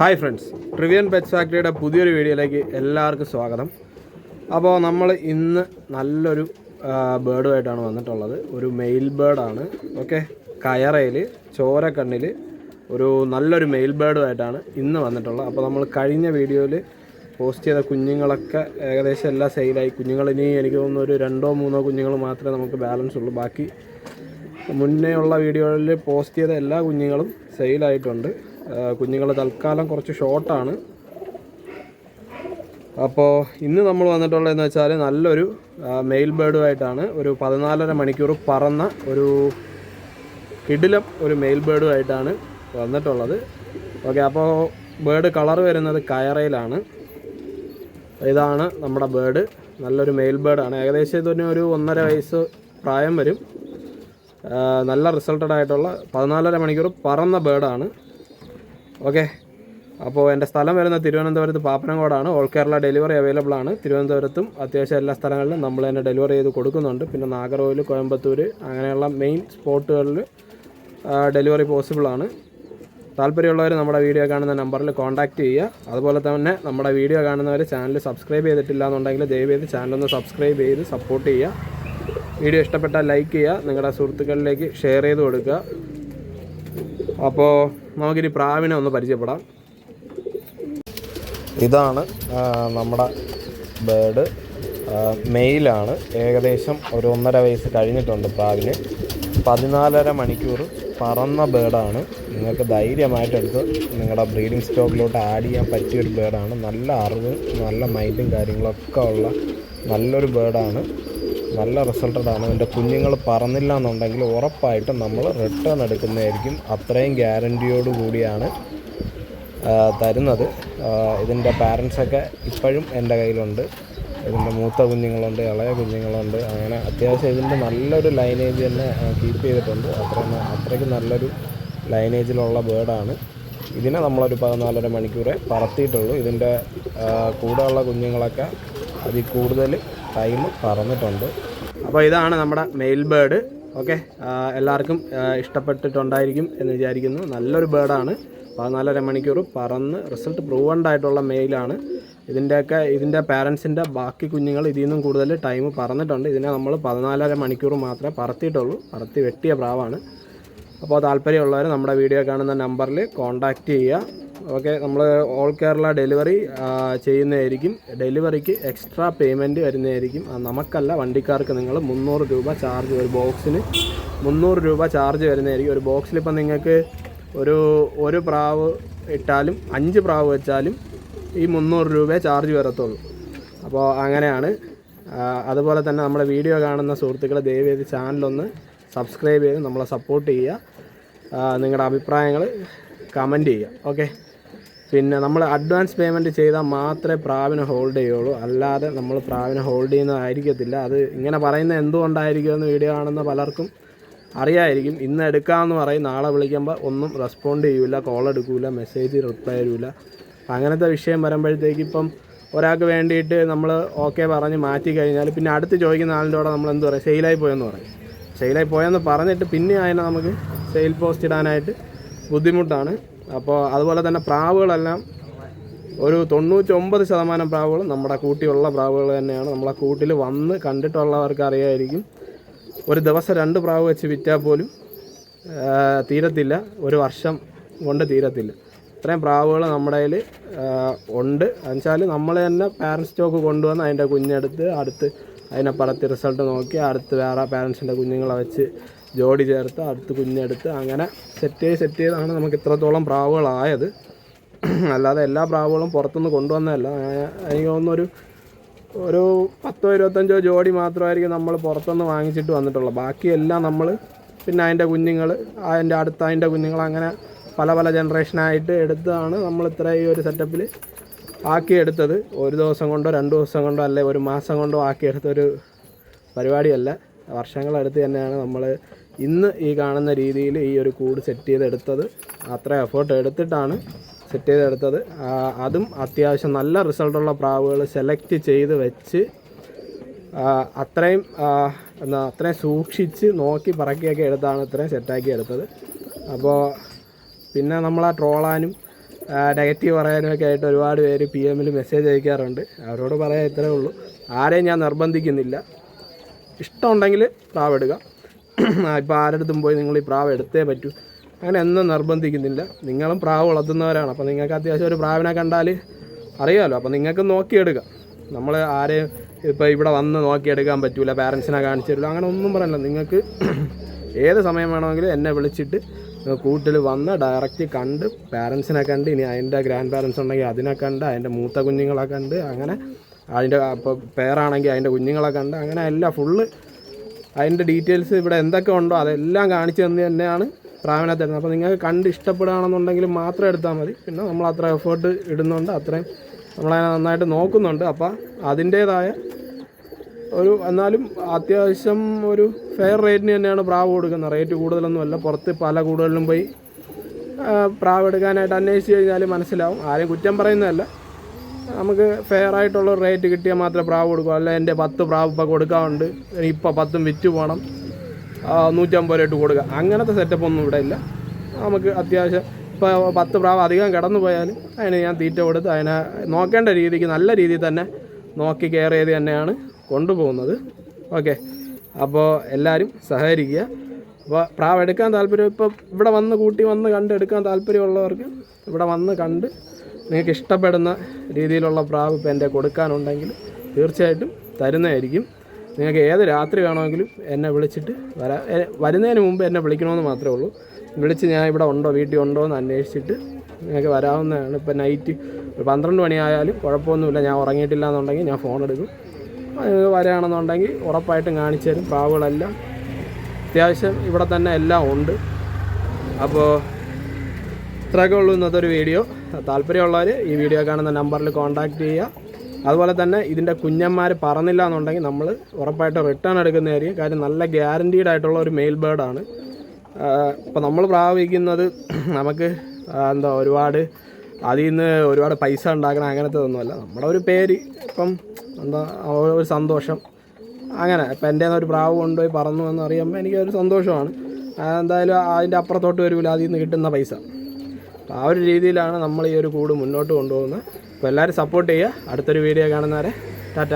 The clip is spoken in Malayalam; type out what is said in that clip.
Hi friends. ട്രിവിയൻ പെറ്റ്സ് ഫാക്ടറിയുടെ പുതിയൊരു വീഡിയോയിലേക്ക് എല്ലാവർക്കും സ്വാഗതം. അപ്പോൾ നമ്മൾ ഇന്ന് നല്ലൊരു ബേർഡുമായിട്ടാണ് വന്നിട്ടുള്ളത്. ഒരു മെയിൽ ബേർഡാണ്. ഓക്കെ? കയറയിൽ ചോരക്കണ്ണിൽ ഒരു നല്ലൊരു മെയിൽ ബേർഡുമായിട്ടാണ് ഇന്ന് വന്നിട്ടുള്ളത്. അപ്പോൾ നമ്മൾ കഴിഞ്ഞ വീഡിയോയിൽ പോസ്റ്റ് ചെയ്ത കുഞ്ഞുങ്ങളൊക്കെ ഏകദേശം എല്ലാം സെയിലായി. കുഞ്ഞുങ്ങൾ ഇനി എനിക്ക് തോന്നുന്നു ഒരു രണ്ടോ മൂന്നോ കുഞ്ഞുങ്ങൾ മാത്രമേ നമുക്ക് ബാലൻസ് ഉള്ളൂ. ബാക്കി മുന്നേ ഉള്ള വീഡിയോകളിൽ പോസ്റ്റ് ചെയ്ത എല്ലാ കുഞ്ഞുങ്ങളും സെയിലായിട്ടുണ്ട്. കുഞ്ഞുങ്ങൾ തൽക്കാലം കുറച്ച് ഷോർട്ടാണ് അപ്പോൾ ഇന്ന് നമ്മൾ വന്നിട്ടുള്ളതെന്ന് വെച്ചാൽ നല്ലൊരു മെയിൽ ബേർഡുമായിട്ടാണ് ഒരു പതിനാലര മണിക്കൂർ പറന്ന ഒരു കിടിലം ഒരു മെയിൽ ബേർഡുമായിട്ടാണ് വന്നിട്ടുള്ളത്. ഓക്കെ അപ്പോൾ ബേർഡ് കളർ വരുന്നത് കയറയിലാണ്. ഇതാണ് നമ്മുടെ ബേർഡ്. നല്ലൊരു മെയിൽ ബേർഡാണ്. ഏകദേശം ഇതിന് ഒരു ഒന്നര വയസ്സ് പ്രായം വരും. നല്ല റിസൾട്ടഡ് ആയിട്ടുള്ള പതിനാലര മണിക്കൂർ പറന്ന ബേർഡാണ്. ഓക്കെ. അപ്പോൾ എന്റെ സ്ഥലം വരുന്നത് തിരുവനന്തപുരത്ത് പാപ്പനംകോടാണ്. ഓൾ കേരള ഡെലിവറി അവൈലബിൾ ആണ്. തിരുവനന്തപുരത്തും അത്യാവശ്യം എല്ലാ സ്ഥലങ്ങളിലും നമ്മൾ തന്നെ ഡെലിവറി ചെയ്ത് കൊടുക്കുന്നുണ്ട്. പിന്നെ നാഗർകോവിൽ കോയമ്പത്തൂർ അങ്ങനെയുള്ള മെയിൻ സ്പോട്ടുകളിൽ ഡെലിവറി പോസിബിളാണ് താല്പര്യമുള്ളവർ നമ്മുടെ വീഡിയോ കാണുന്ന നമ്പറിൽ കോൺടാക്റ്റ് ചെയ്യുക. അതുപോലെ തന്നെ നമ്മുടെ വീഡിയോ കാണുന്നവർ ചാനൽ സബ്സ്ക്രൈബ് ചെയ്തിട്ടില്ല എന്നുണ്ടെങ്കിൽ ദയവേത് ചാനലൊന്ന് സബ്സ്ക്രൈബ് ചെയ്ത് സപ്പോർട്ട് ചെയ്യുക. വീഡിയോ ഇഷ്ടപ്പെട്ടാൽ ലൈക്ക് ചെയ്യുക. നിങ്ങളുടെ സുഹൃത്തുക്കളിലേക്ക് ഷെയർ ചെയ്ത് കൊടുക്കുക. അപ്പോൾ നമുക്കിനി പ്രാവിനെ ഒന്ന് പരിചയപ്പെടാം. ഇതാണ് നമ്മുടെ ബേഡ് മെയിലാണ്. ഏകദേശം ഒരു ഒന്നര വയസ്സ് കഴിഞ്ഞിട്ടുണ്ട് പ്രാവിന്. പതിനാലര മണിക്കൂർ പറന്ന ബേഡാണ് നിങ്ങൾക്ക് ധൈര്യമായിട്ടെടുത്ത് നിങ്ങളുടെ ബ്രീഡിംഗ് സ്റ്റോക്കിലോട്ട് ആഡ് ചെയ്യാൻ പറ്റിയൊരു ബേഡാണ് നല്ല അറിവ് നല്ല മൈൻഡും കാര്യങ്ങളൊക്കെ ഉള്ള നല്ലൊരു ബേർഡാണ്. നല്ല റിസൾട്ടഡ് ആണ് എന്റെ കുഞ്ഞുങ്ങൾ പറന്നില്ല എന്നുണ്ടെങ്കിൽ ഉറപ്പായിട്ടും നമ്മൾ റിട്ടേൺ എടുക്കുന്നതായിരിക്കും. അത്രയും ഗ്യാരന്റിയോട് കൂടിയാണ് തരുന്നത്. ഇതിന്റെ പാരൻസൊക്കെ ഇപ്പോഴും എന്റെ കയ്യിലുണ്ട്. ഇതിന്റെ മൂത്ത കുഞ്ഞുങ്ങളുണ്ട് ഇളയ കുഞ്ഞുങ്ങളുണ്ട്. അങ്ങനെ അത്യാവശ്യം ഇതിന്റെ നല്ലൊരു ലൈനേജ് തന്നെ കീപ്പ് ചെയ്തിട്ടുണ്ട്. അത്ര അത്രയ്ക്ക് നല്ലൊരു ലൈനേജിലുള്ള ബേർഡാണ് ഇതിനെ നമ്മളൊരു പതിനാലര മണിക്കൂറേ പറത്തിയിട്ടുള്ളൂ. ഇതിന്റെ കൂടെയുള്ള കുഞ്ഞുങ്ങളൊക്കെ അതിൽ കൂടുതൽ ടൈം പറന്നിട്ടുണ്ട് അപ്പോൾ ഇതാണ് നമ്മുടെ മെയിൽ ബേർഡ്. ഓക്കെ? എല്ലാവർക്കും ഇഷ്ടപ്പെട്ടിട്ടുണ്ടായിരിക്കും എന്ന് വിചാരിക്കുന്നു. നല്ലൊരു ബേർഡാണ്. പതിനാലര മണിക്കൂർ പറന്ന് റിസൾട്ട് പ്രൂവൻഡായിട്ടുള്ള മെയിലാണ്. ഇതിന്റെയൊക്കെ ഇതിന്റെ പാരൻസിന്റെ ബാക്കി കുഞ്ഞുങ്ങൾ ഇതിൽ നിന്നും കൂടുതൽ ടൈം പറന്നിട്ടുണ്ട് ഇതിനെ നമ്മൾ പതിനാലര മണിക്കൂർ മാത്രമേ പറത്തിയിട്ടുള്ളൂ. പറത്തി വെട്ടിയ പ്രാവാണ്. അപ്പോൾ താല്പര്യമുള്ളവർ നമ്മുടെ വീഡിയോ കാണുന്ന നമ്പറിൽ കോൺടാക്റ്റ് ചെയ്യുക. ഓക്കെ നമ്മൾ ഓൾ കേരള ഡെലിവറി ചെയ്യുന്നതായിരിക്കും. ഡെലിവറിക്ക് എക്സ്ട്രാ പേയ്മെന്റ് വരുന്നതായിരിക്കും. നമുക്കല്ല വണ്ടിക്കാർക്ക് നിങ്ങൾ മുന്നൂറ് രൂപ ചാർജ് ഒരു ബോക്സിന് മുന്നൂറ് രൂപ ചാർജ് വരുന്നതായിരിക്കും. ഒരു ബോക്സിൽ ഇപ്പം നിങ്ങൾക്ക് ഒരു ഒരു പ്രാവ് ഇട്ടാലും അഞ്ച് പ്രാവ് വെച്ചാലും ഈ മുന്നൂറ് രൂപയെ ചാർജ് വരത്തുള്ളൂ. അപ്പോൾ അങ്ങനെയാണ്. അതുപോലെ തന്നെ നമ്മുടെ വീഡിയോ കാണുന്ന സുഹൃത്തുക്കൾ ദയവേത് ചാനലൊന്ന് സബ്സ്ക്രൈബ് ചെയ്ത് നമ്മളെ സപ്പോർട്ട് ചെയ്യുക. നിങ്ങളുടെ അഭിപ്രായങ്ങൾ കമന്റ് ചെയ്യുക ഓക്കെ പിന്നെ നമ്മൾ അഡ്വാൻസ് പേയ്മെന്റ് ചെയ്താൽ മാത്രമേ പ്രാവിനെ ഹോൾഡ് ചെയ്യുള്ളൂ അല്ലാതെ നമ്മൾ പ്രാവിനെ ഹോൾഡ് ചെയ്യുന്നതായിരിക്കത്തില്ല. അത് ഇങ്ങനെ പറയുന്നത് എന്തുകൊണ്ടായിരിക്കും എന്ന് വീഡിയോ കാണുന്ന പലർക്കും അറിയായിരിക്കും. ഇന്ന് എടുക്കാമെന്ന് പറയും നാളെ വിളിക്കുമ്പോൾ ഒന്നും റെസ്പോണ്ട് ചെയ്യില്ല കോൾ എടുക്കില്ല മെസ്സേജ് റിപ്ലൈ തരൂല അങ്ങനത്തെ വിഷയം വരുമ്പോഴത്തേക്ക് ഇപ്പം ഒരാൾക്ക് വേണ്ടിയിട്ട് നമ്മൾ ഓക്കെ പറഞ്ഞ് മാറ്റി കഴിഞ്ഞാൽ പിന്നെ അടുത്ത് ചോദിക്കുന്ന ആളിന്റെ കൂടെ നമ്മൾ എന്ത് പറയും? സെയിലായി പോയെന്ന് പറയും. സെയിലായി പോയെന്ന് പറഞ്ഞിട്ട് പിന്നെ അതിനെ നമുക്ക് സെയിൽ പോസ്റ്റ് ഇടാനായിട്ട് ബുദ്ധിമുട്ടാണ്. അപ്പോൾ അതുപോലെ തന്നെ പ്രാവുകളെല്ലാം ഒരു തൊണ്ണൂറ്റൊമ്പത് ശതമാനം പ്രാവുകളും നമ്മുടെ കൂട്ടിയുള്ള പ്രാവുകൾ തന്നെയാണ്. നമ്മളെ കൂട്ടിൽ വന്ന് കണ്ടിട്ടുള്ളവർക്ക് അറിയായിരിക്കും. ഒരു ദിവസം രണ്ട് പ്രാവ് വെച്ച് വിറ്റാൽ പോലും തീരത്തില്ല. ഒരു വർഷം കൊണ്ട് തീരത്തില്ല. ഇത്രയും പ്രാവുകൾ നമ്മുടെ കയ്യിൽ ഉണ്ട്. എന്നുവെച്ചാൽ നമ്മൾ തന്നെ പാരൻസ് സ്റ്റോക്ക് കൊണ്ടുവന്ന് അതിന്റെ കുഞ്ഞെടുത്ത് അടുത്ത് അതിനെ പറത്തി റിസൾട്ട് നോക്കി അടുത്ത് വേറെ പാരൻസിന്റെ കുഞ്ഞുങ്ങളെ വെച്ച് ജോഡി ചേർത്ത് അടുത്ത് കുഞ്ഞെടുത്ത് അങ്ങനെ സെറ്റ് ചെയ്ത് സെറ്റ് ചെയ്താണ് നമുക്ക് ഇത്രത്തോളം പ്രാവുകളായത്. അല്ലാതെ എല്ലാ പ്രാവുകളും പുറത്തുനിന്ന് കൊണ്ടുവന്നതല്ല. എനിക്ക് തോന്നുന്നൊരു ഒരു ഒരു പത്തോ ഇരുപത്തഞ്ചോ ജോഡി മാത്രമായിരിക്കും നമ്മൾ പുറത്തുനിന്ന് വാങ്ങിച്ചിട്ട് വന്നിട്ടുള്ളത്. ബാക്കിയെല്ലാം നമ്മൾ പിന്നെ അതിന്റെ കുഞ്ഞുങ്ങൾ അതിന്റെ അടുത്ത അതിന്റെ കുഞ്ഞുങ്ങൾ അങ്ങനെ പല പല ജനറേഷനായിട്ട് എടുത്താണ് നമ്മൾ ഇത്ര ഈ ഒരു സെറ്റപ്പിൽ ആക്കിയെടുത്തത് ഒരു ദിവസം കൊണ്ടോ രണ്ട് ദിവസം കൊണ്ടോ അല്ലെ ഒരു മാസം കൊണ്ടോ ആക്കിയെടുത്തൊരു പരിപാടിയല്ല. വർഷങ്ങളെടുത്ത് തന്നെയാണ് നമ്മൾ ഇന്ന് ഈ കാണുന്ന രീതിയിൽ ഈ ഒരു കൂട് സെറ്റ് ചെയ്തെടുത്തത് അത്ര എഫേർട്ട് എടുത്തിട്ടാണ് സെറ്റ് ചെയ്തെടുത്തത്. അതും അത്യാവശ്യം നല്ല റിസൾട്ടുള്ള പ്രാവുകൾ സെലക്ട് ചെയ്ത് വെച്ച് അത്രയും എന്താ അത്രയും സൂക്ഷിച്ച് നോക്കി പറക്കിയൊക്കെ എടുത്താണ് ഇത്രയും സെറ്റാക്കി എടുത്തത്. അപ്പോൾ പിന്നെ നമ്മൾ ആ ട്രോളാനും നെഗറ്റീവ് പറയാനൊക്കെ ആയിട്ട് ഒരുപാട് പേര് പി എമ്മിൽ മെസ്സേജ് അയക്കാറുണ്ട്. അവരോട് പറയാൻ ഇത്രയേ ഉള്ളൂ. ആരെയും ഞാൻ നിർബന്ധിക്കുന്നില്ല. ഇഷ്ടമുണ്ടെങ്കിൽ പ്രാവെടുക്കാം ഇപ്പോൾ പോയി നിങ്ങൾ ഈ പ്രാവ് എടുത്തേ പറ്റൂ. അങ്ങനെ എന്നും നിർബന്ധിക്കുന്നില്ല. നിങ്ങളും പ്രാവ് വളർത്തുന്നവരാണ്. അപ്പോൾ നിങ്ങൾക്ക് അത്യാവശ്യം ഒരു പ്രാവിനെ കണ്ടാൽ അറിയാമല്ലോ അപ്പോൾ നിങ്ങൾക്ക് നോക്കിയെടുക്കാം. നമ്മൾ ആരെയും ഇപ്പോൾ ഇവിടെ വന്ന് നോക്കിയെടുക്കാൻ പറ്റൂല പാരൻസിനെ കാണിച്ചു തരില്ല അങ്ങനെ ഒന്നും പറയല്ല നിങ്ങൾക്ക് ഏത് സമയം വേണമെങ്കിലും എന്നെ വിളിച്ചിട്ട് കൂട്ടിൽ വന്ന് ഡയറക്റ്റ് കണ്ട് പാരൻസിനെ കണ്ട് ഇനി അതിന്റെ ഗ്രാൻഡ് പാരൻസ് ഉണ്ടെങ്കിൽ അതിനെ കണ്ട് അതിന്റെ മൂത്ത കുഞ്ഞുങ്ങളെ കണ്ട് അങ്ങനെ അതിന്റെ ഇപ്പോൾ പേരാണെങ്കിൽ അതിന്റെ കുഞ്ഞുങ്ങളെ കണ്ട് അങ്ങനെ എല്ലാം ഫുള്ള് അതിന്റെ ഡീറ്റെയിൽസ് ഇവിടെ എന്തൊക്കെ ഉണ്ടോ അതെല്ലാം കാണിച്ചു തന്നു തന്നെയാണ് പ്രാവിനെ തരുന്നത്. അപ്പോൾ നിങ്ങൾക്ക് കണ്ട് ഇഷ്ടപ്പെടുകയാണെന്നുണ്ടെങ്കിൽ മാത്രം എടുത്താൽ മതി. പിന്നെ നമ്മൾ അത്ര എഫേർട്ട് ഇടുന്നുണ്ട്. അത്രയും നമ്മളതിനെ നന്നായിട്ട് നോക്കുന്നുണ്ട്. അപ്പോൾ അതിന്റേതായ ഒരു എന്നാലും അത്യാവശ്യം ഒരു ഫെയർ റേറ്റിന് തന്നെയാണ് പ്രാവ് കൊടുക്കുന്നത്. റേറ്റ് കൂടുതലൊന്നുമല്ല പുറത്ത് പല കൂടുതലും പോയി പ്രാവ് എടുക്കാനായിട്ട് അന്വേഷിച്ച് കഴിഞ്ഞാൽ മനസ്സിലാവും. ആരും കുറ്റം പറയുന്നതല്ല. നമുക്ക് ഫെയർ ആയിട്ടുള്ള റേറ്റ് കിട്ടിയാൽ മാത്രമേ പ്രാവ് കൊടുക്കൂ. അല്ല എന്റെ പത്ത് പ്രാവ് ഇപ്പോൾ കൊടുക്കാറുണ്ട്. ഇപ്പം പത്തും വിറ്റ് പോകണം നൂറ്റമ്പത് രൂപ ഇട്ട് കൊടുക്കുക. അങ്ങനത്തെ സെറ്റപ്പ് ഒന്നും ഇവിടെ ഇല്ല. നമുക്ക് അത്യാവശ്യം ഇപ്പോൾ പത്ത് പ്രാവ് അധികം കിടന്നു പോയാൽ അതിന് ഞാൻ തീറ്റ കൊടുത്ത് അതിനെ നോക്കേണ്ട രീതിക്ക് നല്ല രീതിയിൽ തന്നെ നോക്കി കെയർ ചെയ്ത് തന്നെയാണ് കൊണ്ടുപോകുന്നത്. ഓക്കെ അപ്പോൾ എല്ലാവരും സഹകരിക്കുക. അപ്പോൾ പ്രാവ് എടുക്കാൻ താല്പര്യം ഇപ്പോൾ ഇവിടെ വന്ന് കൂട്ടി വന്ന് കണ്ട് എടുക്കാൻ താല്പര്യമുള്ളവർക്ക് ഇവിടെ വന്ന് കണ്ട് നിങ്ങൾക്ക് ഇഷ്ടപ്പെടുന്ന രീതിയിലുള്ള പ്രാവ് ഇപ്പോൾ എന്റെ കൊടുക്കാനുണ്ടെങ്കിൽ തീർച്ചയായിട്ടും തരുന്നതായിരിക്കും. നിങ്ങൾക്ക് ഏത് രാത്രി വേണമെങ്കിലും എന്നെ വിളിച്ചിട്ട് വരാ വരുന്നതിന് മുമ്പ് എന്നെ വിളിക്കണമെന്ന് മാത്രമേ ഉള്ളൂ. വിളിച്ച് ഞാൻ ഇവിടെ ഉണ്ടോ വീട്ടിൽ ഉണ്ടോ എന്ന് അന്വേഷിച്ചിട്ട് നിങ്ങൾക്ക് വരാവുന്നതാണ്. ഇപ്പം നൈറ്റ് ഒരു പന്ത്രണ്ട് മണിയായാലും കുഴപ്പമൊന്നുമില്ല. ഞാൻ ഉറങ്ങിയിട്ടില്ല എന്നുണ്ടെങ്കിൽ ഞാൻ ഫോൺ എടുക്കും. വരാണെന്നുണ്ടെങ്കിൽ ഉറപ്പായിട്ടും കാണിച്ചു തരും. പ്രാവുകളെല്ലാം അത്യാവശ്യം ഇവിടെ തന്നെ എല്ലാം ഉണ്ട്. അപ്പോൾ ഇത്രയൊക്കെ ഉള്ളൂ ഇന്നത്തെ ഒരു വീഡിയോ. താല്പര്യമുള്ളവർ ഈ വീഡിയോ കാണുന്ന നമ്പറിൽ കോൺടാക്റ്റ് ചെയ്യുക. അതുപോലെ തന്നെ ഇതിന്റെ കുഞ്ഞന്മാർ പറന്നില്ല എന്നുണ്ടെങ്കിൽ നമ്മൾ ഉറപ്പായിട്ട് റിട്ടേൺ എടുക്കുന്നതായിരിക്കും. കാര്യം നല്ല ഗ്യാരന്റീഡ് ആയിട്ടുള്ള ഒരു മെയിൽ ബേർഡാണ് ഇപ്പോൾ നമ്മൾ പ്രാപിക്കുന്നത് നമുക്ക് എന്താ ഒരുപാട് അതിൽ നിന്ന് ഒരുപാട് പൈസ ഉണ്ടാക്കണം അങ്ങനത്തെ ഒന്നുമല്ല നമ്മുടെ ഒരു പേര് ഇപ്പം എന്താ ഒരു സന്തോഷം. അങ്ങനെ ഇപ്പം എന്റെ ഒരു പ്രാവ് കൊണ്ടുപോയി പറന്നു എന്ന് അറിയുമ്പോൾ എനിക്കൊരു സന്തോഷമാണ്. എന്തായാലും അതിന്റെ അപ്പുറത്തോട്ട് വരില്ല അതിൽ നിന്ന് കിട്ടുന്ന പൈസ. ആ ഒരു രീതിയിലാണ് നമ്മൾ ഈ ഒരു കൂട് മുന്നോട്ട് കൊണ്ടുപോകുന്നത്. അപ്പോൾ എല്ലാവരും സപ്പോർട്ട് ചെയ്യുക. അടുത്തൊരു വീഡിയോ കാണുന്നവരെ ടാറ്റ.